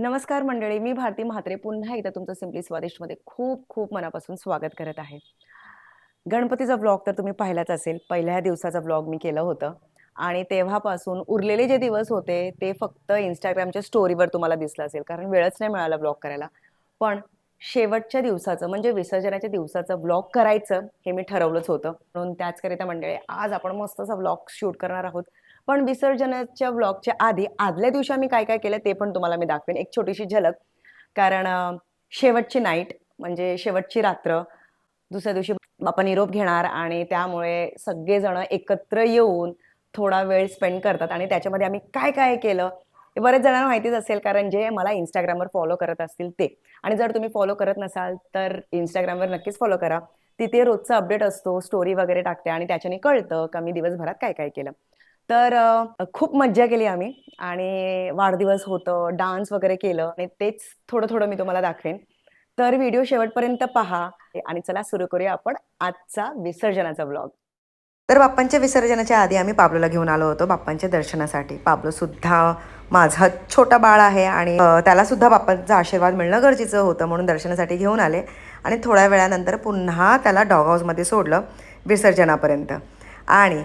नमस्कार मंडळी मी भारती म्हात्रे. पुन्हा एकदा तुमचं सिम्पली स्वादिष्टमध्ये खूप खूप मनापासून स्वागत करत आहे. गणपतीचा व्लॉग तर तुम्ही पाहिलाच असेल. पहिल्या दिवसाचा व्लॉग मी केलं होतं. आणि तेव्हापासून उरलेले जे दिवस होते ते फक्त इंस्टाग्रामच्या स्टोरीवर तुम्हाला दिसलं असेल. कारण वेळच नाही मिळाला ब्लॉग करायला. पण शेवटच्या दिवसाचं म्हणजे विसर्जनाच्या दिवसाचं ब्लॉग करायचं हे मी ठरवलंच होतं. म्हणून त्याचकरिता मंडळी आज आपण मस्त ब्लॉग शूट करणार आहोत. पण विसर्जनाच्या ब्लॉगच्या आधी आदल्या दिवशी आम्ही काय काय केलं ते पण तुम्हाला मी दाखवेन. एक छोटीशी झलक. कारण शेवटची नाईट म्हणजे शेवटची रात्र दुसऱ्या दिवशी आपण निरोप घेणार आणि त्यामुळे सगळेजण एकत्र येऊन थोडा वेळ स्पेंड करतात आणि त्याच्यामध्ये आम्ही काय काय केलं हे बरेच जणांना माहितीच असेल कारण जे मला इंस्टाग्रामवर फॉलो करत असतील ते. आणि जर तुम्ही फॉलो करत नसाल तर इंस्टाग्रामवर नक्कीच फॉलो करा. तिथे रोजचा अपडेट असतो स्टोरी वगैरे टाकते आणि त्याच्याने कळतं का मी दिवसभरात काय काय केलं. तर खूप मज्जा केली आम्ही आणि वाढदिवस होतं डान्स वगैरे केलं आणि तेच थोडं थोडं मी तुम्हाला दाखवेन. तर व्हिडिओ शेवटपर्यंत पहा आणि चला सुरू करूया आपण आजचा विसर्जनाचा ब्लॉग तर बाप्पांच्या विसर्जनाच्या आधी आम्ही पाबलोला घेऊन आलो होतो बाप्पांच्या दर्शनासाठी. पाबलो सुद्धा माझा छोटा बाळ आहे आणि त्यालासुद्धा त्याला सुद्धा बाप्पांचा आशीर्वाद मिळणं गरजेचं होतं म्हणून दर्शनासाठी घेऊन आले आणि थोड्या वेळानंतर पुन्हा त्याला डॉग हाऊसमध्ये सोडलं विसर्जनापर्यंत. आणि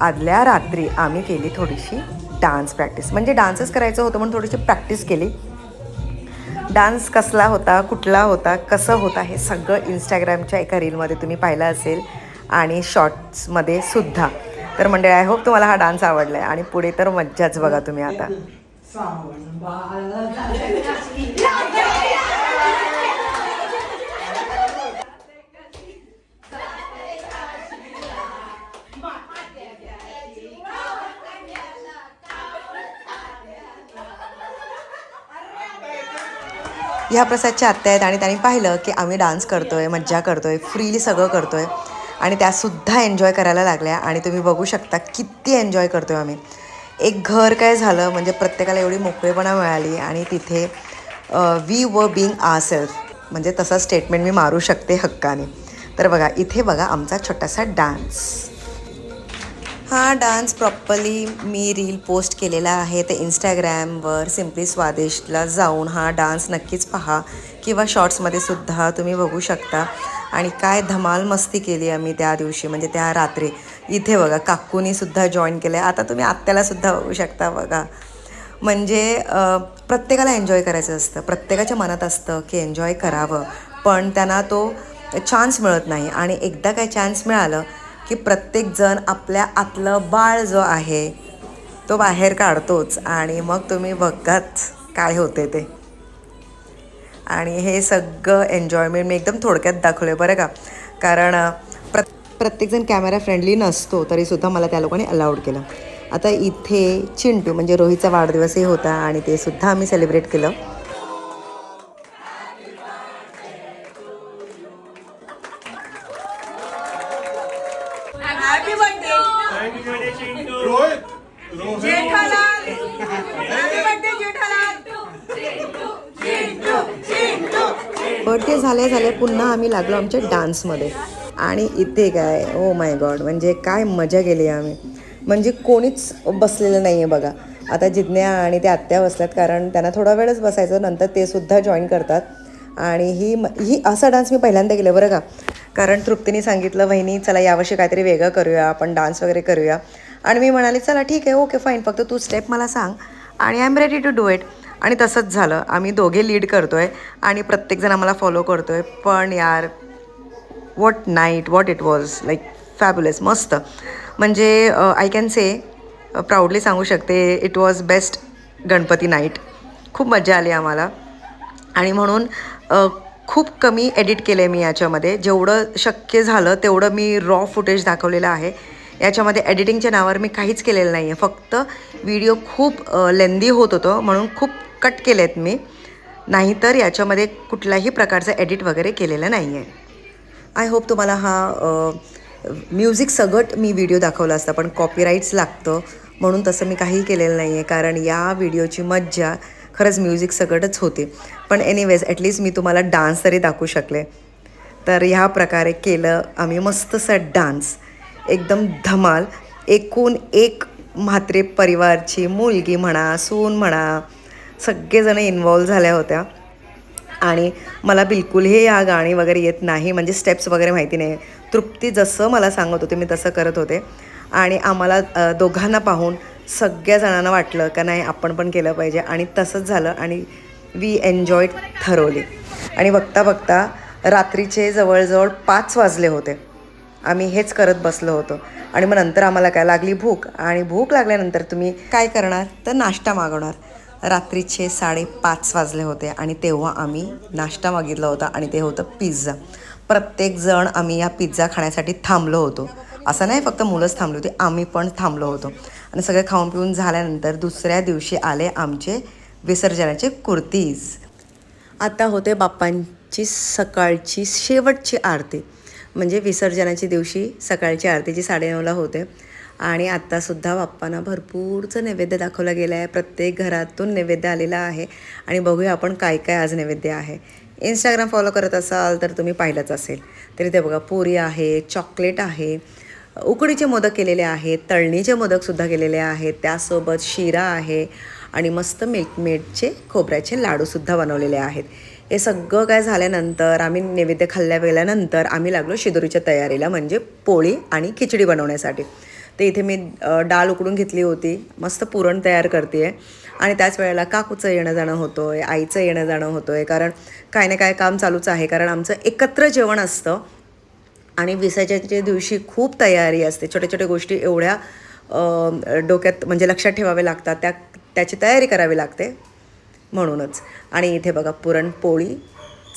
आदल्या रात्री आम्ही केली थोडीशी डान्स प्रॅक्टिस म्हणजे डान्सच करायचं होतं म्हणून थोडीशी प्रॅक्टिस केली. डान्स कसला होता कुठला होता कसं होता हे सगळं इंस्टाग्रामच्या एका रीलमध्ये तुम्ही पाहिलं असेल आणि शॉर्ट्समध्ये सुद्धा. तर म्हणजे आय होप तुम्हाला हा डान्स आवडला आहे आणि पुढे तर मज्जाच बघा तुम्ही आता श्रावण बाळ ह्या प्रसादच्या आत्या आहेत आणि त्यांनी पाहिलं की आम्ही डान्स करतो आहे मज्जा करतो आहे फ्रीली सगळं करतो आहे आणि त्यासुद्धा एन्जॉय करायला लागल्या आणि तुम्ही बघू शकता किती एन्जॉय करतो आहे आम्ही. एक घर काय झालं म्हणजे प्रत्येकाला एवढी मोकळेपणा मिळाली आणि तिथे वी व बिंग आर सेल्फ म्हणजे तसा स्टेटमेंट मी मारू शकते हक्काने. तर बघा इथे बघा आमचा छोटासा डान्स हा डान्स प्रॉपरली मी रील पोस्ट केलेला आहे तर इंस्टाग्रॅमवर सिम्पली स्वादिष्टला जाऊन हा डान्स नक्कीच पहा. किंवा शॉर्ट्समध्ये सुद्धा तुम्ही बघू शकता. आणि काय धमाल मस्ती केली आम्ही त्या दिवशी म्हणजे त्या रात्री. इथे बघा काकूनी सुद्धा जॉईन केलं आहे आता तुम्ही आत्याला सुद्धा बघू शकता बघा. म्हणजे प्रत्येकाला एन्जॉय करायचं असतं. प्रत्येकाच्या मनात असतं की एन्जॉय करावं. पण त्यांना तो चान्स मिळत नाही. आणि एकदा काय चान्स मिळालं की प्रत्येकजण आपल्या आतलं बाळ जो आहे तो बाहेर काढतोच आणि मग तुम्ही बघाच काय होते ते. आणि हे सगळं एन्जॉयमेंट मी एकदम थोडक्यात दाखवलं बरं का. कारण प्र प्रत्येकजण कॅमेरा फ्रेंडली नसतो तरीसुद्धा मला त्या लोकांनी अलाउड केलं. आता इथे चिंटू म्हणजे रोहितचा वाढदिवसही होता आणि ते सुद्धा आम्ही सेलिब्रेट केलं. ते झाल्या झाल्या पुन्हा आम्ही लागलो आमच्या डान्समध्ये. आणि इथे काय ओ माय गॉड म्हणजे काय मजा केली आम्ही. म्हणजे कोणीच बसलेलं नाही आहे बघा. आता जिज्ञा आणि त्या आत्या बसल्यात कारण त्यांना थोडा वेळच बसायचं नंतर ते सुद्धा जॉईन करतात. आणि ही म- ही असा डान्स मी पहिल्यांदा केला बरं का. कारण तृप्तीने सांगितलं वहिनी चला यावर्षी काहीतरी वेगळं करूया आपण डान्स वगैरे करूया. आणि मी म्हणाले चला ठीक आहे ओके फाईन फक्त तू स्टेप मला सांग आणि I am ready to do it आणि तसंच झालं. आम्ही दोघे लीड करतो आहे आणि प्रत्येकजण आम्हाला फॉलो करतो आहे पण यार what night what it was like fabulous मस्त. म्हणजे आय कॅन से प्राऊडली सांगू शकते it was best Ganpati night खूप मजा आली आम्हाला. आणि म्हणून खूप कमी एडिट केलं आहे मी याच्यामध्ये. जेवढं शक्य झालं तेवढं मी रॉ फुटेज दाखवलेलं आहे. याच्यामध्ये एडिटिंगच्या नावावर मी काहीच केलेलं नाही आहे फक्त व्हिडिओ खूप लेंदी होत होतं. म्हणून खूप कट केले आहेत मी. नाहीतर याच्यामध्ये कुठल्याही प्रकारचं एडिट वगैरे केलेलं नाही आहे आय होप तुम्हाला हा म्युझिक सगट मी व्हिडिओ दाखवला असता पण कॉपीराईट्स लागतं. म्हणून तसं मी काही केलेलं नाही आहे कारण या व्हिडिओची मज्जा खरंच म्युझिक सगटच होते. पण एनिवेज ॲटलिस्ट मी तुम्हाला डान्स तरी दाखवू शकले. तर ह्या प्रकारे केलं आम्ही मस्तसं डान्स एकदम धमाल. एकूण एक म्हात्रे परिवारची मुलगी म्हणा सून म्हणा सगळेजण इन्वॉल्व झाल्या होत्या. आणि मला बिलकुलही या गाणी वगैरे येत नाही म्हणजे स्टेप्स वगैरे माहिती नाही तृप्ती जसं मला सांगत होते मी तसं करत होते. आणि आम्हाला दोघांना पाहून सगळ्या जणांना वाटलं का नाही आपण पण केलं पाहिजे. आणि तसंच झालं आणि वी एन्जॉय ठरवली आणि बघता बघता रात्रीचे जवळजवळ पाच वाजले होते. आम्ही हेच करत बसलो होतो. आणि मग नंतर आम्हाला काय लागली भूक? आणि भूक लागल्यानंतर तुम्ही काय करणार? तर नाश्ता मागवणार. रात्रीचे साडेपाच वाजले होते आणि तेव्हा आम्ही नाश्ता मागितला होता आणि ते होतं पिझ्झा. प्रत्येकजण आम्ही या पिझ्झा खाण्यासाठी थांबलो होतो. असं नाही फक्त मुलंच थांबली होती आम्ही पण थांबलो होतो. आणि सगळे खाऊन पिऊन झाल्यानंतर दुसऱ्या दिवशी आले आमचे विसर्जनाचे कुर्तीज. आता होते बाप्पांची सकाळची शेवटची आरती. म्हणजे विसर्जनाच्या दिवशी सकाळची आरती जी साडेनऊला होते. आणि आत्तासुद्धा बाप्पांना भरपूरचं नैवेद्य दाखवला गेलं आहे. प्रत्येक घरातून नैवेद्य आलेला आहे. आणि बघूया आपण काय काय आज नैवेद्य आहे. इंस्टाग्राम फॉलो करत असाल तर तुम्ही पाहिलंच असेल. तरी ते बघा पुरी आहे चॉकलेट आहे उकडीचे मोदक केलेले आहेत तळणीचे मोदकसुद्धा केलेले आहेत त्यासोबत शिरा आहे आणि मस्त मिल्कमेडचे खोबऱ्याचे लाडूसुद्धा बनवलेले आहेत. हे सगळं काय झाल्यानंतर आम्ही नैवेद्य खाल्ल्या गेल्यानंतर आम्ही लागलो शिदोरीच्या तयारीला म्हणजे पोळी आणि खिचडी बनवण्यासाठी. ते इथे मी डाळ उकडून घेतली होती. मस्त पुरण तयार करते आहे आणि त्याच वेळेला काकूचं येणं जाणं होतं आहे आईचं येणं जाणं होतं आहे कारण काय ना काय काम चालूच आहे. कारण आमचं एकत्र जेवण असतं. आणि विसर्जनाच्या दिवशी खूप तयारी असते. छोट्या छोट्या गोष्टी एवढ्या डोक्यात म्हणजे लक्षात ठेवाव्या लागतात. त्या त्याची तयारी करावी लागते. म्हणूनच. आणि इथे बघा पुरणपोळी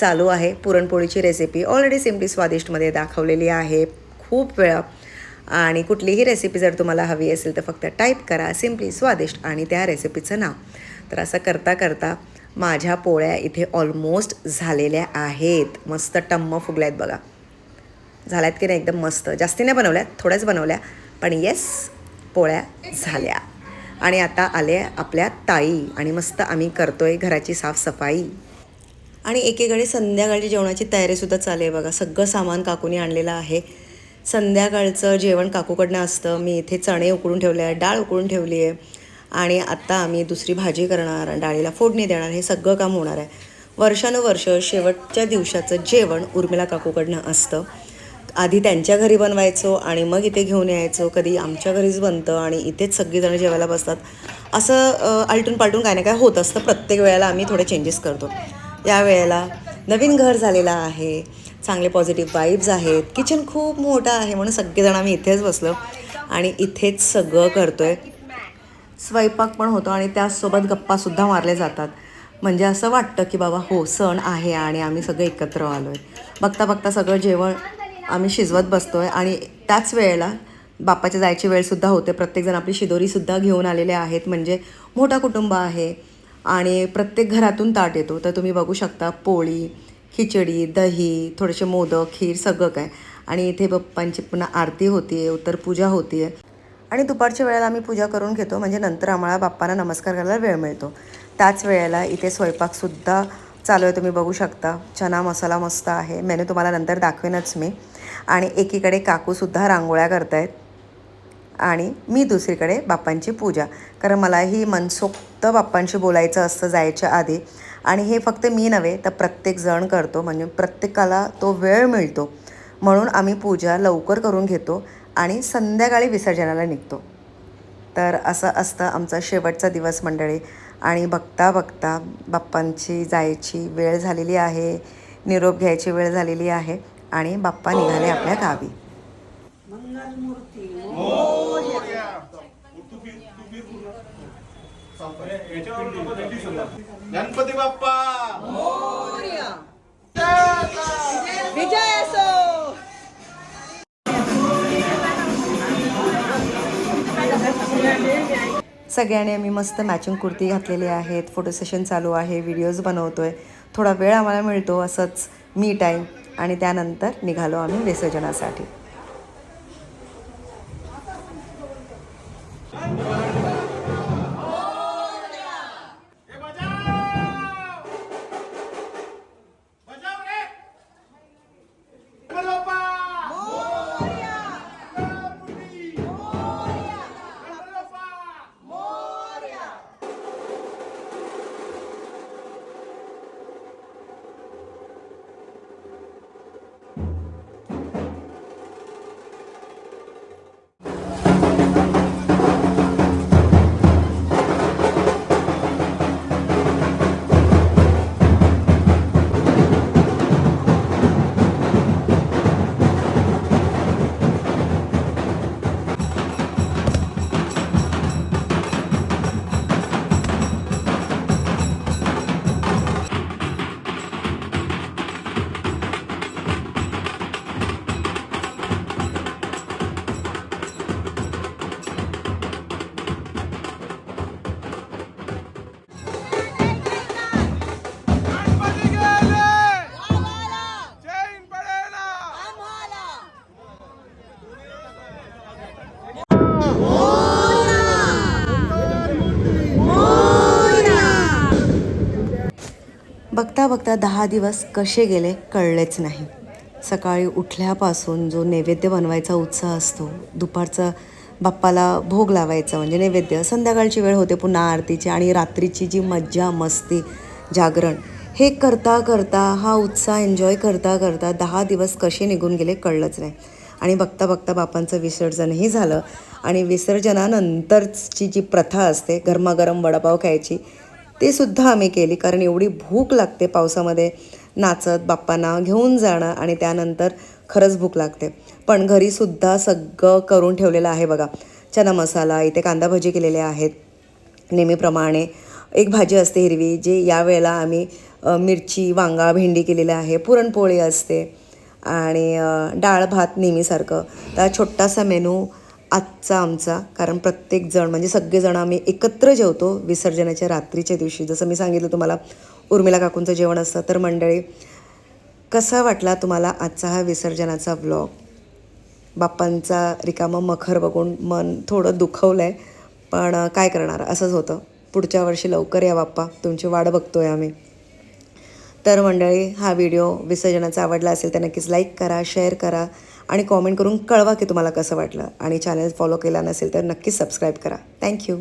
चालू आहे. पुरणपोळीची रेसिपी ऑलरेडी सिम्पली स्वादिष्टमध्ये दाखवलेली आहे. खूप वेळा आणि कुठलीही रेसिपी जर तुम्हाला हवी असेल तर फक्त टाईप करा सिम्पली स्वादिष्ट आणि त्या रेसिपीचं नाव. तर असं करता करता माझ्या पोळ्या इथे ऑलमोस्ट झालेल्या आहेत. मस्त टम्म फुगल्या आहेत बघा. झाल्यात की नाही? एकदम मस्त. जास्ती नाही बनवल्या थोड्याच बनवल्या. पण येस पोळ्या झाल्या. आणि आता आले आपल्या ताई आणि मस्त आम्ही करतोय घराची साफसफाई. आणि एकीकडे संध्याकाळची जेवणाची तयारीसुद्धा चालू आहे बघा. सगळं सामान काकूने आणलेलं आहे. संध्याकाळचं जेवण काकूकडनं असतं. मी इथे चणे उकळून ठेवले आहे डाळ उकळून ठेवली आहे. आणि आत्ता आम्ही दुसरी भाजी करणार डाळीला फोडणी देणार हे सगळं काम होणार आहे. वर्षानुवर्ष शेवटच्या दिवसाचं जेवण उर्मिला काकूकडनं असतं. आधी त्यांच्या घरी बनवायचो आणि मग इथे घेऊन यायचो. कधी आमच्या घरीच बनतं आणि इथेच सगळीजणं जेवायला बसतात. असं आलटून पालटून काय ना काय होत असतं. प्रत्येक वेळेला आम्ही थोडे चेंजेस करतो. यावेळेला नवीन घर झालेलं आहे. चांगले पॉझिटिव्ह वाईब्स आहेत. किचन खूप मोठं आहे म्हणून सगळेजण आम्ही इथेच बसलो. आणि इथेच सगळं करतो आहे स्वयंपाक पण होतो आणि त्याचसोबत गप्पासुद्धा मारले जातात. म्हणजे असं वाटतं की बाबा हो सण आहे आणि आम्ही सगळे एकत्र आलो आहे बघता बघता सगळं जेवण आम्ही शिजवत बसतो आहे आणि त्याच वेळेला बापाच्या जायची वेळसुद्धा होते. प्रत्येकजण आपली शिदोरीसुद्धा घेऊन आलेले आहेत. म्हणजे मोठा कुटुंब आहे आणि प्रत्येक घरातून ताट येतो. तर तुम्ही बघू शकता पोळी खिचडी दही थोडेसे मोदक खीर सगळं काय. आणि इथे बाप्पांची पुन्हा आरती होती आहे उत्तर पूजा होती आहे आणि दुपारच्या वेळेला आम्ही पूजा करून घेतो म्हणजे नंतर आम्हाला बाप्पांना नमस्कार करायला वेळ मिळतो. त्याच वेळेला इथे स्वयंपाकसुद्धा चालू आहे तुम्ही बघू शकता. चना मसाला मस्त आहे. मेनू तुम्हाला नंतर दाखवेनच मी. आणि एकीकडे काकूसुद्धा रांगोळ्या करतायत. आणि मी दुसरीकडे बाप्पांची पूजा. कारण मलाही मनसोक्त बाप्पांशी बोलायचं असतं जायच्या आधी. आणि हे फक्त मी नव्हे तर प्रत्येक जण करतो. म्हणजे प्रत्येकाला तो वेळ मिळतो. म्हणून आम्ही पूजा लवकर करून घेतो आणि संध्याकाळी विसर्जनाला निघतो. तर असं असतं आमचा शेवटचा दिवस मंडळी. आणि बघता बघता बाप्पांची जायची वेळ झालेली आहे. निरोप घ्यायची वेळ झालेली आहे. आणि बाप्पा निघाले आपल्या गावी. गणपती बाप्पा! विजय असो! सगळ्यांनी आम्ही मस्त मॅचिंग कुर्ती घातलेली आहेत. फोटो सेशन चालू आहे. व्हिडिओज बनवतो आहे थोडा वेळ आम्हाला मिळतो असंच मी टाईम आणि त्यानंतर निघालो आम्ही विसर्जनासाठी. बघता बघता दहा दिवस कसे गेले कळलेच नाही. सकाळी उठल्यापासून जो नैवेद्य बनवायचा उत्साह असतो दुपारचा बाप्पाला भोग लावायचा म्हणजे नैवेद्य संध्याकाळची वेळ होते पुन्हा आरतीची आणि रात्रीची जी मज्जा मस्ती जागरण हे करता करता हा उत्साह एन्जॉय करता करता दहा दिवस कसे निघून गेले कळलंच नाही. आणि बघता बघता बापांचं विसर्जनही झालं. आणि विसर्जनानंतरची जी प्रथा असते गरमागरम वडापाव खायची ते सुद्धा आम्ही केली कारण एवढी भूक लागते पावसामध्ये. नाचत बाप्पांना घेऊन जाणं आणि त्यानंतर खरंच भूक लागते. पण घरीसुद्धा सगळं करून ठेवलेलं आहे बघा. चना मसाला इथे कांदा भजी केलेले आहेत. नेहमीप्रमाणे एक भाजी असते हिरवी जी यावेळेला आम्ही मिरची वांगा भेंडी केलेली आहे पुरणपोळी असते. आणि डाळ भात नेहमीसारखं. तर छोटासा मेनू आजचा आमचा कारण प्रत्येक जण म्हणजे सगळेजण आम्ही एकत्र जेवतो विसर्जनाच्या रात्रीच्या दिवशी. जसं मी सांगितलं तुम्हाला उर्मिला काकूंचं जेवण असतं. तर मंडळी कसा वाटला तुम्हाला आजचा हा विसर्जनाचा व्लॉग बाप्पांचा रिकामं मखर बघून मन थोडं दुखवलं आहे पण काय करणार? असंच होतं. पुढच्या वर्षी लवकर या बाप्पा. तुमची वाट आहे आम्ही. तर मंडळी हा व्हिडिओ विसर्जनाचा आवडला असेल तर नक्कीच लाईक करा शेअर करा. आणि कॉमेंट करून कळवा की तुम्हाला कसं वाटलं. आणि चॅनल फॉलो केला नसेल तर नक्कीच सबस्क्राईब करा. थँक्यू